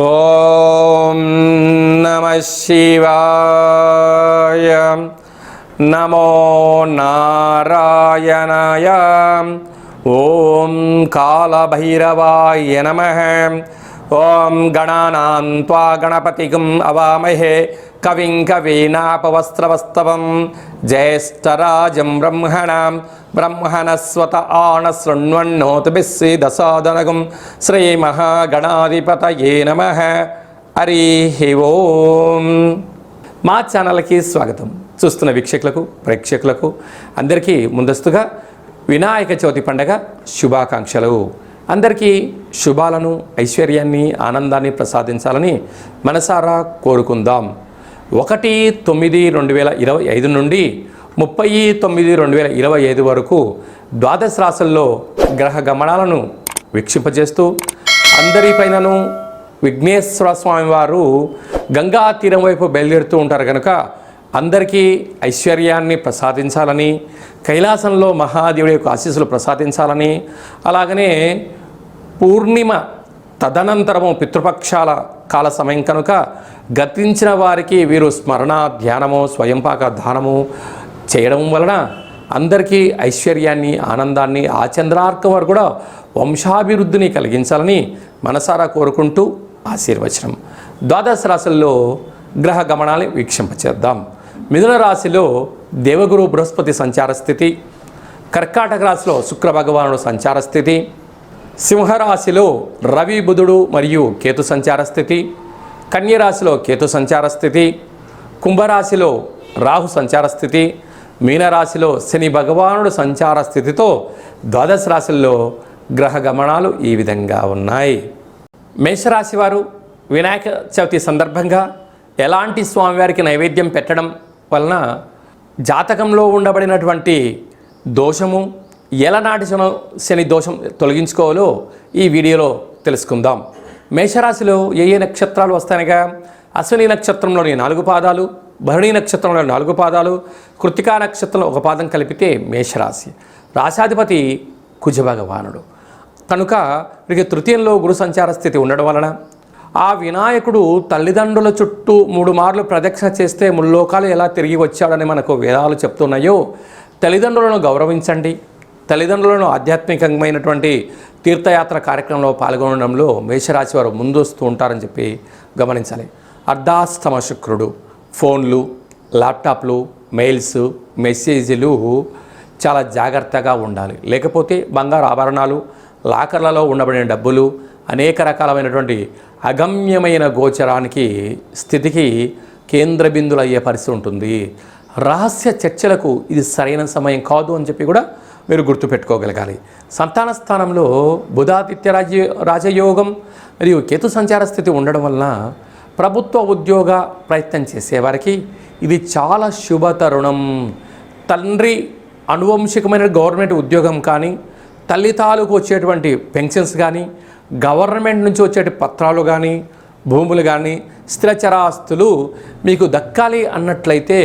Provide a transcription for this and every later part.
ఓం నమ శివాయ నమో నారాయణాయ ఓం కాళభైరవాయ నమ ఓం గణానాం త్వా గణపతిగం అవామహే. కవిం కవీనాపవస్త్రవస్తవం. జ్యేష్టరాజం బ్రహ్మణాం. బ్రహ్మణస్వత ఆన శృణ్వన్నోతిభిస్సిదసాదనగం శ్రీమహాగణాధిపతయే నమ. హరి ఓం. మా ఛానల్కి స్వాగతం. చూస్తున్న వీక్షకులకు ప్రేక్షకులకు అందరికీ ముందస్తుగా వినాయక చవితి పండగ శుభాకాంక్షలు. అందరికీ శుభాలను ఐశ్వర్యాన్ని ఆనందాన్ని ప్రసాదించాలని మనసారా కోరుకుందాం. ఒకటి తొమ్మిది రెండు వేల ఇరవై ఐదు నుండి ముప్పై తొమ్మిది రెండు వేల ఇరవై ఐదు వరకు ద్వాదశ రాశుల్లో గ్రహ గమనాలను వీక్షింపజేస్తూ అందరిపైనను విఘ్నేశ్వర స్వామి వారు గంగా తీరం వైపు బయలుదేరుతూ ఉంటారు కనుక అందరికీ ఐశ్వర్యాన్ని ప్రసాదించాలని కైలాసంలో మహాదేవుడి యొక్క ఆశీస్సులు ప్రసాదించాలని అలాగనే పూర్ణిమ తదనంతరము పితృపక్షాల కాల సమయం కనుక గతించిన వారికి వీరు స్మరణ ధ్యానము స్వయంపాక దానము చేయడం వలన అందరికీ ఐశ్వర్యాన్ని ఆనందాన్ని ఆ చంద్రార్కం వారు కూడా వంశాభివృద్ధిని కలిగించాలని మనసారా కోరుకుంటూ ఆశీర్వచనం. ద్వాదశ రాశుల్లో గ్రహ గమనాన్ని వీక్షింపచేద్దాం. మిథున రాశిలో దేవగురు బృహస్పతి సంచార స్థితి కర్కాటక రాశిలో శుక్ర భగవానుడు సంచార స్థితి సింహరాశిలో రవి బుధుడు మరియు కేతు సంచార స్థితి కన్యరాశిలో కేతు సంచార స్థితి కుంభరాశిలో రాహు సంచార స్థితి మీనరాశిలో శని భగవానుడు సంచార స్థితితో ద్వాదశ రాశుల్లో గ్రహ గమనాలు ఈ విధంగా ఉన్నాయి. మేషరాశి వారు వినాయక చవితి సందర్భంగా ఎలాంటి స్వామివారికి నైవేద్యం పెట్టడం వలన జాతకంలో ఉండబడినటువంటి దోషము ఎలనాటి శన శని దోషం తొలగించుకోవాలో ఈ వీడియోలో తెలుసుకుందాం. మేషరాశిలో ఏ ఏ నక్షత్రాలు వస్తాయనగా? అశ్విని నక్షత్రంలోని నాలుగు పాదాలు భరణి నక్షత్రంలో నాలుగు పాదాలు కృతికా నక్షత్రంలో ఒక పాదం కలిపితే మేషరాశి. రాశాధిపతి కుజభగవానుడు. కనుక వీరికి తృతీయంలో గురు సంచార స్థితి ఉండడం వలన ఆ వినాయకుడు తల్లిదండ్రుల చుట్టూ మూడు మార్లు ప్రదక్షిణ చేస్తే ముల్లోకాలు ఎలా తిరిగి వచ్చాడని మనకు వేదాలు చెప్తున్నాయో తల్లిదండ్రులను గౌరవించండి. తల్లిదండ్రులను ఆధ్యాత్మికమైనటువంటి తీర్థయాత్ర కార్యక్రమంలో పాల్గొనడంలో మేషరాశి వారు ముందొస్తూ ఉంటారని చెప్పి గమనించాలి. అర్ధాస్తమ శుక్రుడు ఫోన్లు ల్యాప్టాప్లు మెయిల్స్ మెసేజ్లు చాలా జాగ్రత్తగా ఉండాలి. లేకపోతే బంగారు ఆభరణాలు లాకర్లలో ఉండబడిన డబ్బులు అనేక రకాలమైనటువంటి అగమ్యమైన గోచరానికి స్థితికి కేంద్ర బిందులు అయ్యే పరిస్థితి ఉంటుంది. రహస్య చర్చలకు ఇది సరైన సమయం కాదు అని చెప్పి కూడా మీరు గుర్తుపెట్టుకోగలగాలి. సంతాన స్థానంలో బుధాదిత్య రాజ్య రాజయోగం మరియు కేతు సంచార స్థితి ఉండడం వలన ప్రభుత్వ ఉద్యోగ ప్రయత్నం చేసేవారికి ఇది చాలా శుభ తరుణం తండ్రి అనువంశికమైన గవర్నమెంట్ ఉద్యోగం కానీ తల్లి తాలూకు వచ్చేటువంటి పెన్షన్స్ కానీ గవర్నమెంట్ నుంచి వచ్చేటి పత్రాలు కానీ భూములు కానీ స్థిరచరాస్తులు మీకు దక్కాలి అన్నట్లయితే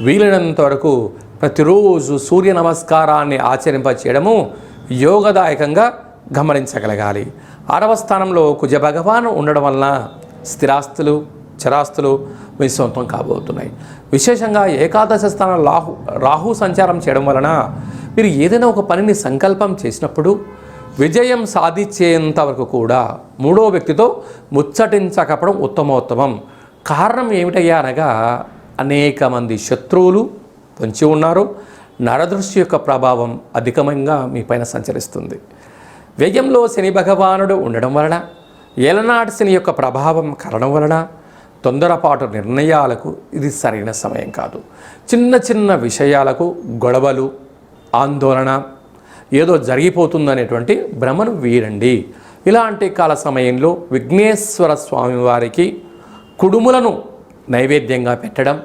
వీలైనంత వరకు ప్రతిరోజు సూర్య నమస్కారాన్ని ఆచరింపచేయడము యోగదాయకంగా గమనించగలగాలి. ఆరవ స్థానంలో కుజ భగవాను ఉండడం వలన స్థిరాస్తులు చరాస్తులు మీ సొంతం కాబోతున్నాయి. విశేషంగా ఏకాదశ స్థానం రాహు రాహు సంచారం చేయడం వలన మీరు ఏదైనా ఒక పనిని సంకల్పం చేసినప్పుడు విజయం సాధించేంత వరకు కూడా మూడో వ్యక్తితో ముచ్చటించకపోవడం ఉత్తమోత్తమం. కారణం ఏమిటయ్యా అనగా అనేక మంది శత్రువులు పొంచి ఉన్నారు. నరదృష్టి యొక్క ప్రభావం అధికంగా మీ పైన సంచరిస్తుంది. వ్యయంలో శని భగవానుడు ఉండడం వలన ఏలనాటి శని యొక్క ప్రభావం కలడం వలన తొందరపాటు నిర్ణయాలకు ఇది సరైన సమయం కాదు. చిన్న చిన్న విషయాలకు గొడవలు ఆందోళన ఏదో జరిగిపోతుందనేటువంటి భ్రమను వీరండి ఇలాంటి కాల సమయంలో విఘ్నేశ్వర స్వామి వారికి కుడుములను నైవేద్యంగా పెట్టడం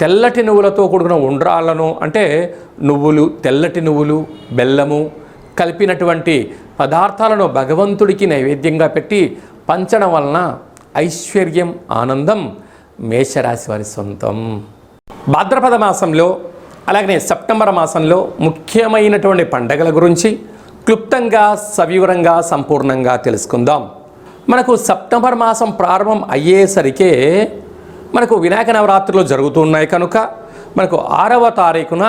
తెల్లటి నువ్వులతో కూడుకున్న ఉండ్రాలను అంటే నువ్వులు తెల్లటి నువ్వులు బెల్లము కలిపినటువంటి పదార్థాలను భగవంతుడికి నైవేద్యంగా పెట్టి పంచడం వలన ఐశ్వర్యం ఆనందం మేషరాశి వారి సొంతం. భాద్రపద మాసంలో అలాగనే సెప్టెంబర్ మాసంలో ముఖ్యమైనటువంటి పండగల గురించి క్లుప్తంగా సవివరంగా సంపూర్ణంగా తెలుసుకుందాం. మనకు సెప్టెంబర్ మాసం ప్రారంభం అయ్యేసరికే మనకు వినాయక నవరాత్రులు జరుగుతున్నాయి కనుక మనకు ఆరవ తారీఖున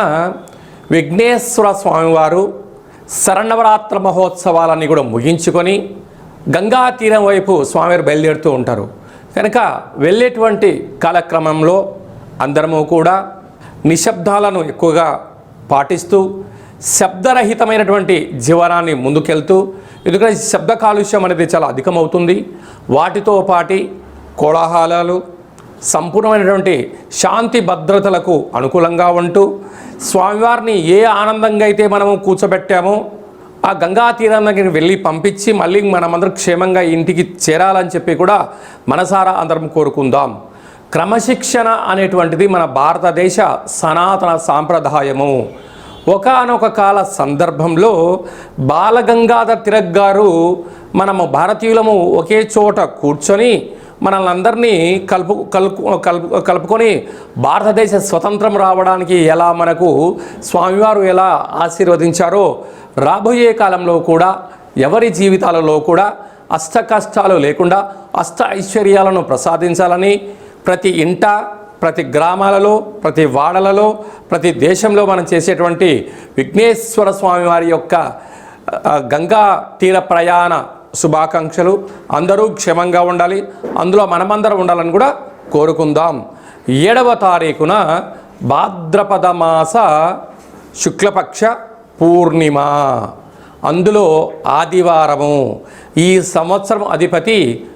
విఘ్నేశ్వర స్వామివారు శరణవరాత్ర మహోత్సవాలన్నీ కూడా ముగించుకొని గంగా తీరం వైపు స్వామివారు బయలుదేరుతూ ఉంటారు. కనుక వెళ్ళేటువంటి కాలక్రమంలో అందరము కూడా నిశ్శబ్దాలను ఎక్కువగా పాటిస్తూ శబ్దరహితమైనటువంటి జీవనాన్ని ముందుకెళ్తూ ఎందుకంటే శబ్ద కాలుష్యం అనేది చాలా అధికమవుతుంది. వాటితో పాటి కోలాహలాలు సంపూర్ణమైనటువంటి శాంతి భద్రతలకు అనుకూలంగా ఉంటూ స్వామివారిని ఏ ఆనందంగా అయితే మనము కూర్చోబెట్టామో ఆ గంగా తీరం దగ్గరికి వెళ్ళి పంపించి మళ్ళీ మనమందరం క్షేమంగా ఇంటికి చేరాలని చెప్పి కూడా మనసారా అందరం కోరుకుందాం. క్రమశిక్షణ అనేటువంటిది మన భారతదేశ సనాతన సాంప్రదాయము. ఒకానొక కాల సందర్భంలో బాలగంగాధర్ తిలక్ గారు మనము భారతీయులము ఒకే చోట కూర్చొని మనల్ని అందరినీ కలుపు కలుపు కలుపు కలుపుకొని భారతదేశ స్వతంత్రం రావడానికి ఎలా మనకు స్వామివారు ఎలా ఆశీర్వదించారో రాబోయే కాలంలో కూడా ఎవరి జీవితాలలో కూడా అష్ట కష్టాలు లేకుండా అష్ట ఐశ్వర్యాలను ప్రసాదించాలని ప్రతి ఇంట ప్రతి గ్రామాలలో ప్రతి వాడలలో ప్రతి దేశంలో మనం చేసేటువంటి విఘ్నేశ్వర స్వామి వారి యొక్క గంగా తీర ప్రయాణ శుభాకాంక్షలు. అందరూ క్షేమంగా ఉండాలి. అందులో మనమందరం ఉండాలని కూడా కోరుకుందాం. ఏడవ తారీఖున భాద్రపద మాస శుక్లపక్ష పూర్ణిమ. అందులో ఆదివారము. ఈ సంవత్సరం అధిపతి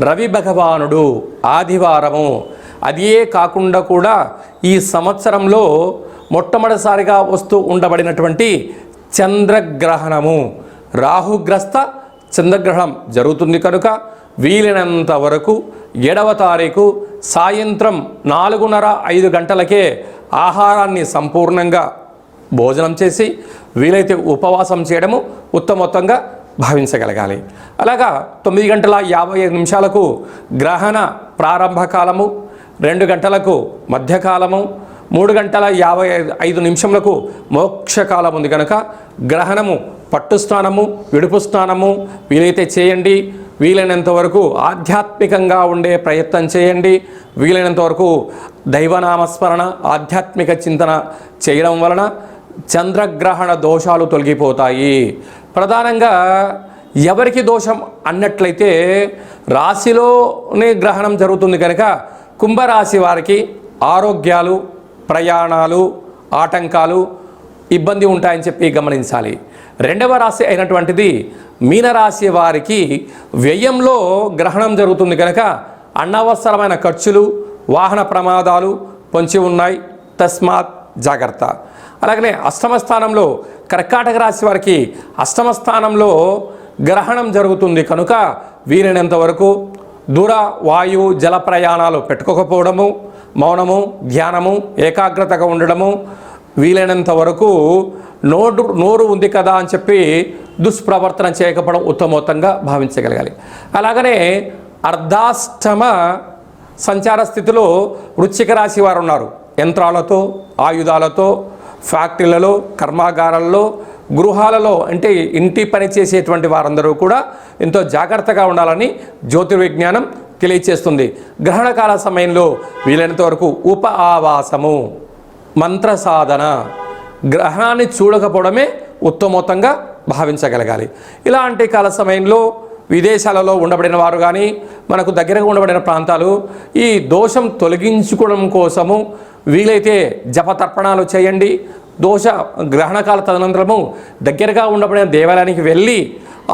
రవి భగవానుడు ఆదివారము. అదే కాకుండా కూడా ఈ సంవత్సరంలో మొట్టమొదటిసారిగా వస్తూ ఉండబడినటువంటి చంద్రగ్రహణము. రాహుగ్రస్త చంద్రగ్రహణం జరుగుతుంది కనుక వీలైనంత వరకు ఏడవ తారీఖు సాయంత్రం నాలుగున్నర ఐదు గంటలకే ఆహారాన్ని సంపూర్ణంగా భోజనం చేసి వీలైతే ఉపవాసం చేయడము ఉత్తమోత్తంగా భావించగలగాలి. అలాగా తొమ్మిది గంటల యాభై ఐదు నిమిషాలకు గ్రహణ ప్రారంభ కాలము రెండు గంటలకు మధ్యకాలము మూడు గంటల యాభై ఐదు ఐదు నిమిషములకు మోక్షకాలం ఉంది కనుక గ్రహణము పట్టు స్నానము విడుపు స్నానము వీలైతే చేయండి. వీలైనంత వరకు ఆధ్యాత్మికంగా ఉండే ప్రయత్నం చేయండి. వీలైనంత వరకు దైవనామస్మరణ ఆధ్యాత్మిక చింతన చేయడం వలన చంద్రగ్రహణ దోషాలు తొలగిపోతాయి. ప్రధానంగా ఎవరికి దోషం అన్నట్లయితే రాశిలోనే గ్రహణం జరుగుతుంది కనుక కుంభరాశి వారికి ఆరోగ్యాలు ప్రయాణాలు ఆటంకాలు ఇబ్బంది ఉంటాయని చెప్పి గమనించాలి. రెండవ రాశి అయినటువంటిది మీనరాశి వారికి వ్యయంలో గ్రహణం జరుగుతుంది కనుక అనవసరమైన ఖర్చులు వాహన ప్రమాదాలు పొంచి ఉన్నాయి. తస్మాత్ జాగ్రత్త. అలాగనే అష్టమ స్థానంలో కర్కాటక రాశి వారికి అష్టమ స్థానంలో గ్రహణం జరుగుతుంది కనుక వీలైనంతవరకు దూర వాయు జల ప్రయాణాలు పెట్టుకోకపోవడము మౌనము ధ్యానము ఏకాగ్రతగా ఉండడము వీలైనంత వరకు నోరు నోరు ఉంది కదా అని చెప్పి దుష్ప్రవర్తన చేయకపోవడం ఉత్తమోత్తంగా భావించగలగాలి. అలాగనే అర్ధాష్టమ సంచార స్థితిలో వృశ్చిక రాశి వారు ఉన్నారు యంత్రాలతో ఆయుధాలతో ఫ్యాక్టరీలలో కర్మాగారాల్లో గృహాలలో అంటే ఇంటి పని చేసేటువంటి వారందరూ కూడా ఎంతో జాగ్రత్తగా ఉండాలని జ్యోతిర్విజ్ఞానం తెలియచేస్తుంది. గ్రహణకాల సమయంలో వీలైనంత వరకు ఉప ఆవాసము మంత్ర సాధన గ్రహణాన్ని చూడకపోవడమే ఉత్తమోత్తంగా భావించగలగాలి. ఇలాంటి కాల సమయంలో విదేశాలలో ఉండబడిన వారు కానీ మనకు దగ్గరగా ఉండబడిన ప్రాంతాలు ఈ దోషం తొలగించుకోవడం కోసము వీలైతే జపతర్పణాలు చేయండి. దోష గ్రహణకాల తదనంతరము దగ్గరగా ఉండబడిన దేవాలయానికి వెళ్ళి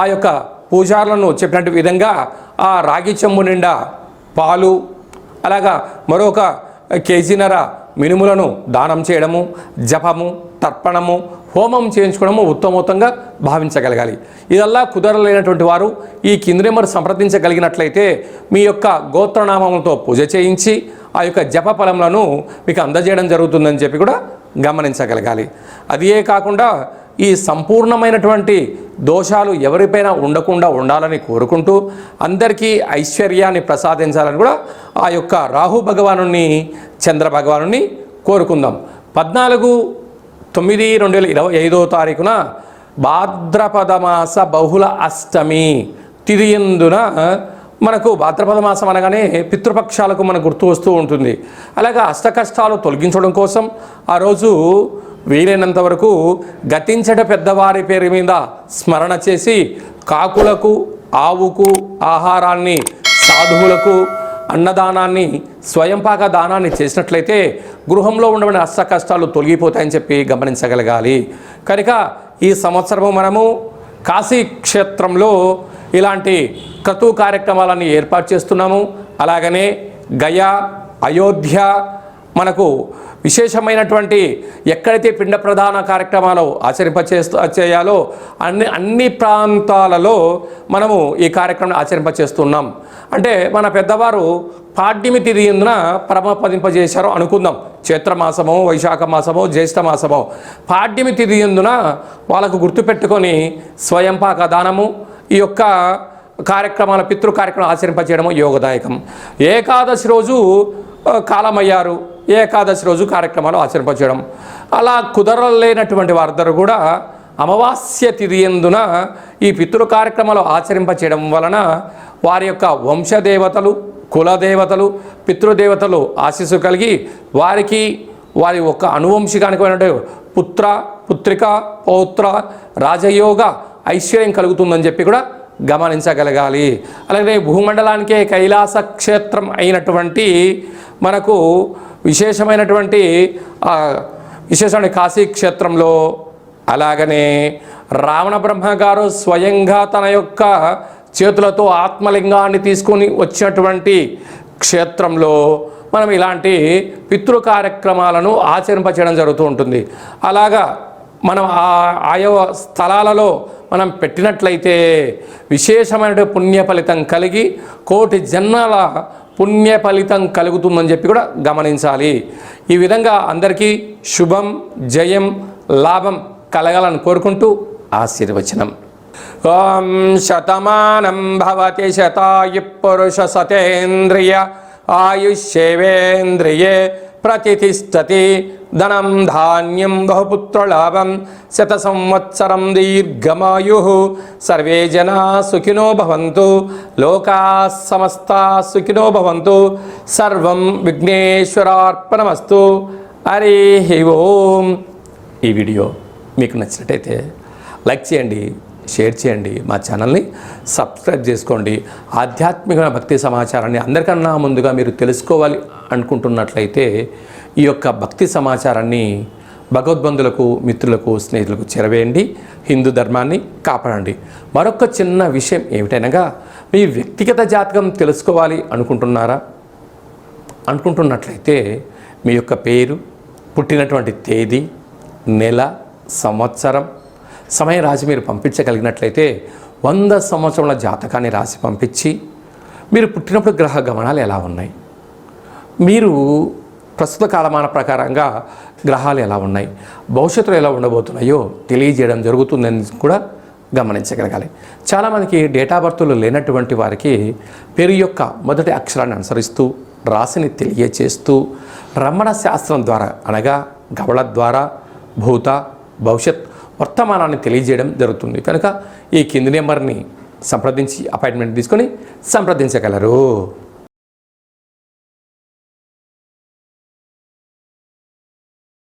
ఆ యొక్క పూజారులను చెప్పినట్టు విధంగా ఆ రాగి చెంబు నిండా పాలు అలాగా మరొక కేజీనర మినుములను దానం చేయడము జపము తర్పణము హోమం చేయించుకోవడము ఉత్తమోత్తంగా భావించగలగాలి. ఇదల్లా కుదరలేనటువంటి వారు ఈ కింది నెంబర్ సంప్రదించగలిగినట్లయితే మీ యొక్క గోత్రనామములతో పూజ చేయించి ఆ యొక్క జప ఫలములను మీకు అందజేయడం జరుగుతుందని చెప్పి కూడా గమనించగలగాలి. అదే కాకుండా ఈ సంపూర్ణమైనటువంటి దోషాలు ఎవరిపైన ఉండకుండా ఉండాలని కోరుకుంటూ అందరికీ ఐశ్వర్యాన్ని ప్రసాదించాలని కూడా ఆ యొక్క రాహు భగవాను చంద్ర భగవాను కోరుకుందాం. పద్నాలుగు తొమ్మిది రెండు వేల ఇరవై ఐదో తారీఖున భాద్రపద మాస బహుళ అష్టమి తిరియందున మనకు భాద్రపద మాసం అనగానే పితృపక్షాలకు మనకు గుర్తు వస్తూ ఉంటుంది. అలాగే అష్టకష్టాలు తొలగించడం కోసం ఆ రోజు వీలైనంత వరకు గతించట పెద్దవారి పేరు మీద స్మరణ చేసి కాకులకు ఆవుకు ఆహారాన్ని సాధువులకు అన్నదానాన్ని స్వయంపాక దానాన్ని చేసినట్లయితే గృహంలో ఉండవని అష్ట కష్టాలు తొలగిపోతాయని చెప్పి గమనించగలగాలి. కనుక ఈ సంవత్సరము మనము కాశీ క్షేత్రంలో ఇలాంటి క్రతు కార్యక్రమాలన్నీ ఏర్పాటు చేస్తున్నాము. అలాగనే గయా అయోధ్య మనకు విశేషమైనటువంటి ఎక్కడైతే పిండ ప్రధాన కార్యక్రమాలు ఆచరింపచేస్తూ చేయాలో అన్ని అన్ని ప్రాంతాలలో మనము ఈ కార్యక్రమం ఆచరింపచేస్తున్నాం. అంటే మన పెద్దవారు పాడ్యమి తిథి పరమపదింపజేశారు అనుకుందాం. చైత్రమాసమో వైశాఖ మాసమో జ్యేష్ఠ మాసమో. పాడ్యమి తిరిగిందున వాళ్ళకు గుర్తుపెట్టుకొని స్వయంపాక దానము ఈ యొక్క కార్యక్రమాల పితృ కార్యక్రమం ఆచరింపచేయడము యోగదాయకం. ఏకాదశి రోజు కాలమయ్యారు. ఏకాదశి రోజు కార్యక్రమాలు ఆచరింపచేయడం. అలా కుదరలేనటువంటి వారందరూ కూడా అమావాస్య తిరియందున ఈ పితృ కార్యక్రమాలు ఆచరింపచేయడం వలన వారి యొక్క వంశదేవతలు కులదేవతలు పితృదేవతలు ఆశీస్సు కలిగి వారికి వారి యొక్క అనువంశికానికి పుత్ర పుత్రిక పౌత్ర రాజయోగ ఐశ్వర్యం కలుగుతుందని చెప్పి కూడా గమనించగలగాలి. అలాగే భూమండలానికే కైలాస క్షేత్రం అయినటువంటి మనకు విశేషమైనటువంటి విశేషమైన కాశీ క్షేత్రంలో అలాగనే రావణ బ్రహ్మ గారు స్వయంగా తన యొక్క చేతులతో ఆత్మలింగాన్ని తీసుకొని వచ్చినటువంటి క్షేత్రంలో మనం ఇలాంటి పితృ కార్యక్రమాలను ఆచరింపచేయడం జరుగుతూ ఉంటుంది. అలాగా మనం ఆ ఆయా స్థలాలలో మనం పెట్టినట్లయితే విశేషమైన పుణ్య ఫలితం కలిగి కోటి జన్మల పుణ్య ఫలితం కలుగుతుందని చెప్పి కూడా గమనించాలి. ఈ విధంగా అందరికీ శుభం జయం లాభం కలగాలని కోరుకుంటూ ఆశీర్వచనం. ఓం శతమానం భవతి శతాయు పురుష సతేంద్రియ ఆయుష్యేవేంద్రియే ప్రతిష్టతి ధనం ధాన్యం బహుపుత్రలాభం శత సంవత్సరం దీర్ఘమాయు. సర్వే జనా సుఖినో భవంతు లోకా సమస్త సుఖినో భవంతు సర్వం విఘ్నేశ్వరార్పణమస్తు. హరి ఓం. ఈ వీడియో మీకు నచ్చినట్టయితే లైక్ చేయండి షేర్ చేయండి మా ఛానల్ని సబ్స్క్రైబ్ చేసుకోండి. ఆధ్యాత్మిక భక్తి సమాచారాన్ని అందరికన్నా ముందుగా మీరు తెలుసుకోవాలి అనుకుంటున్నట్లయితే ఈ యొక్క భక్తి సమాచారాన్ని భగవద్బంధులకు మిత్రులకు స్నేహితులకు చేరవేయండి. హిందూ ధర్మాన్ని కాపాడండి. మరొక చిన్న విషయం ఏమిటనగా మీ వ్యక్తిగత జాతకం తెలుసుకోవాలి అనుకుంటున్నారా? అనుకుంటున్నట్లయితే మీ యొక్క పేరు పుట్టినటువంటి తేదీ నెల సంవత్సరం సమయం రాసి మీరు పంపించగలిగినట్లయితే వంద సంవత్సరాల జాతకాన్ని రాసి పంపించి మీరు పుట్టినప్పుడు గ్రహ గమనాలు ఎలా ఉన్నాయి? మీరు ప్రస్తుత కాలమాన ప్రకారంగా గ్రహాలు ఎలా ఉన్నాయి? భవిష్యత్తులో ఎలా ఉండబోతున్నాయో తెలియజేయడం జరుగుతుందని కూడా గమనించగలగాలి. చాలామందికి డేటా బర్త్లు లేనటువంటి వారికి పేరు యొక్క మొదటి అక్షరాన్ని అనుసరిస్తూ రాశిని తెలియచేస్తూ రమణ శాస్త్రం ద్వారా అనగా గవళ ద్వారా భూత భవిష్యత్ వర్తమానాన్ని తెలియజేయడం జరుగుతుంది. కనుక ఈ కింది నెంబర్ని సంప్రదించి అపాయింట్మెంట్ తీసుకొని సంప్రదించగలరు.